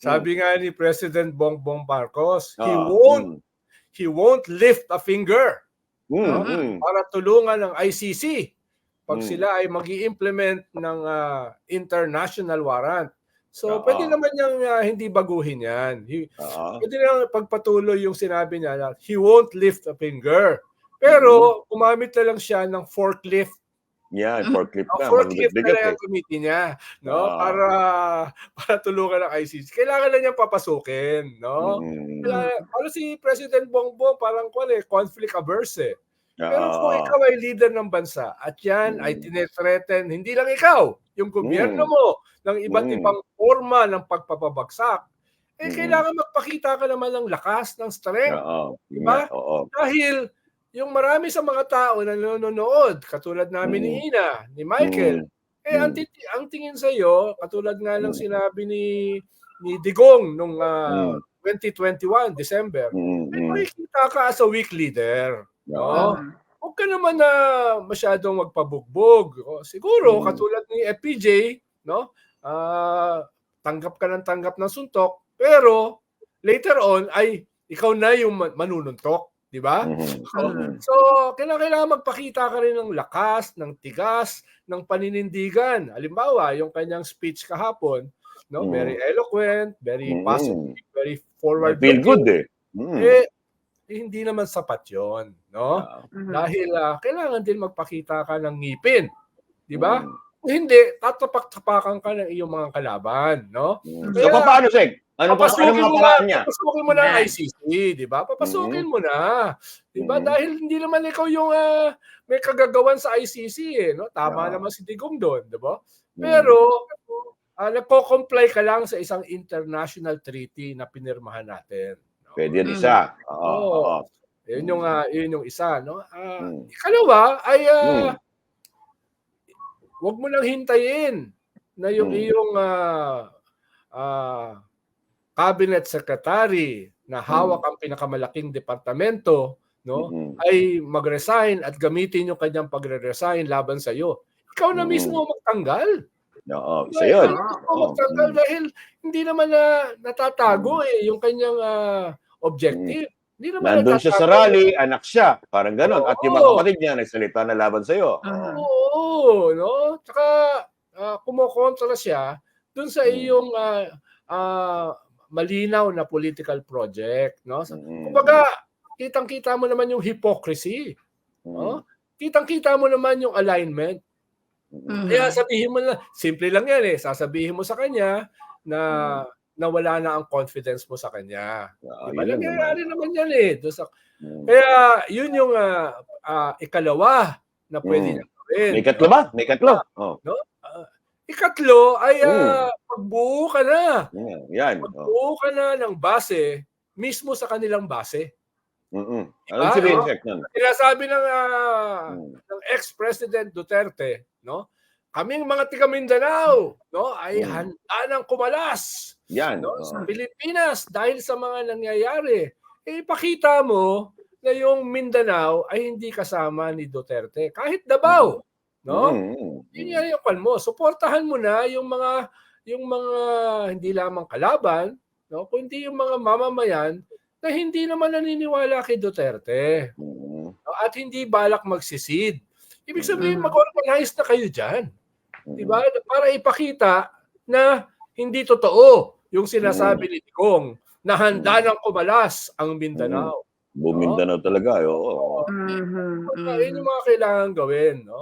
Sabi nga ni President Bongbong Marcos, he Oo, won't mm. he won't lift a finger Mm, no? mm. para tulungan ng ICC pag Mm. sila ay mag implement ng ah, international warrant. So Oo. pwede naman niyang ah, hindi baguhin yan. He, Oo. pwede nang pagpatuloy yung sinabi niya na he won't lift a finger. Pero Mm-hmm. umamit na lang siya ng forklift. Yan, forklift Ang na. forklift na lang eh. ang gamitin niya, no? Oo. Para para tulungan ng ICC. Kailangan na niyang papasukin, no? Mm. Kailangan, ano si President Bongbong parang kwan eh, conflict averse eh. Pero kung ikaw ay leader ng bansa at yan ay Mm. tinethreaten, hindi lang ikaw, yung gobyerno Mm. mo, ng iba't Mm. ibang forma ng pagpapabagsak, eh Mm. kailangan magpakita ka naman ng lakas, ng strength. Oo. Diba? Oo. Dahil yung marami sa mga tao na nanonood, katulad namin ni Mm. Ina, ni Michael, eh ang, Mm. titi- ang tingin sa iyo, katulad nga ng Mm. sinabi ni ni Digong nung ah, Mm. 2021 December, Mm, eh, mm. makikita ka as a weak leader. No? Huwag ka naman na masyadong magpabugbog. O, siguro, Mm. katulad ni FPJ, no? Ah, tanggap ka ng tanggap ng suntok, pero later on ay ikaw na yung ma- manununtok, di ba? Mhm. So, Mhm. so kailangan, kailangan magpakita ka rin ng lakas, ng tigas, ng paninindigan. Halimbawa, yung kanyang speech kahapon, no? Mm. Very eloquent, very Mm. positive, very I forward feel good eh. Mm. Eh, hindi naman sapat 'yon, no? Dahil ah, kailangan din magpakita ka ng ngipin, 'di ba? Mm. Kung hindi, tatapak-tapakan ka ng iyong mga kalaban, no? Mm. Kaya- So, paano, Seg? Ano pa, ano mo na, paraan niya? papasukin mo na ang Yan. ICC, 'di ba? Papasukin Mhm. mo na. 'Di ba? Mhm. Dahil hindi naman ikaw yung ah, may kagagawan sa ICC eh, no? Tama Oo. naman si Digong doon, 'di ba? Mm. Pero ah, nagko-comply ka lang sa isang international treaty na pinirmahan natin. no? Pwede yan Mm. isa. Oo. Oo. Oo. Yun yung ah, yun yung isa, no? Ah, Mm. Ikalawa ay ah, Mm. wag mo lang hintayin na yung Mm. iyong ah, ah, cabinet secretary na hawak ang pinakamalaking departamento, no? Mhm. Ay mag-resign at gamitin yung kanyang pagre-resign laban sa iyo. Ikaw na Mm. mismo magtanggal. Oo, isa yun. Oo. magtanggal Mm. dahil hindi naman na natatago eh yung kanyang ah, objective. Hindi naman Mm. Nandun siya sa rally, anak siya. Parang ganon. At yung mga kapatid niya, nagsalita na laban sa'yo. Mhm. Oo, no? Tsaka ah, kumokontra siya dun sa Mm. iyong ah, ah, malinaw na political project, no? So, Mm. kumbaga, kitang-kita mo naman yung hypocrisy, Mm. no? Kitang-kita mo naman yung alignment. Mm. Kaya sabihin mo na, simple lang yan eh, sasabihin mo sa kanya na nawala na ang confidence mo sa kanya. Oo, Diba? Nangyayari naman. yan eh. Doon sa, Mm. kaya yun yung ah, ah, ikalawa na pwede Mm. niya gawin. May katlo ba? May katlo. Oh. Ikatlo ay Mm. ah, magbuo ka na. Yan. Yan. Oh. Magbuo ka na ng base mismo sa kanilang base. Mm-mm. Diba? Anong sabihin, No? Nun? Sinasabi ng, ah, Mm. ng ex-president Duterte, no? Kaming mga tiga Mindanao, no, ay Mm. handa ng kumalas, Yan. no, oh. sa Pilipinas dahil sa mga nangyayari. Eh, ipakita mo na yung Mindanao ay hindi kasama ni Duterte kahit Davao, no? Mm, mm, Yun yan yung kwan mo. Suportahan mo na yung mga yung mga hindi lamang kalaban, no, kundi yung mga mamamayan na hindi naman naniniwala kay Duterte Mm, no, at hindi balak magsisid. Ibig sabihin Mhm. mag-organize na kayo diyan, mm. 'di ba? Para ipakita na hindi totoo yung sinasabi ni Digong na handa ng kumalas ang Mindanao. Bumindanao talaga. eh, Oo. Mhm. Kaya yun yung mga kailangan gawin, no?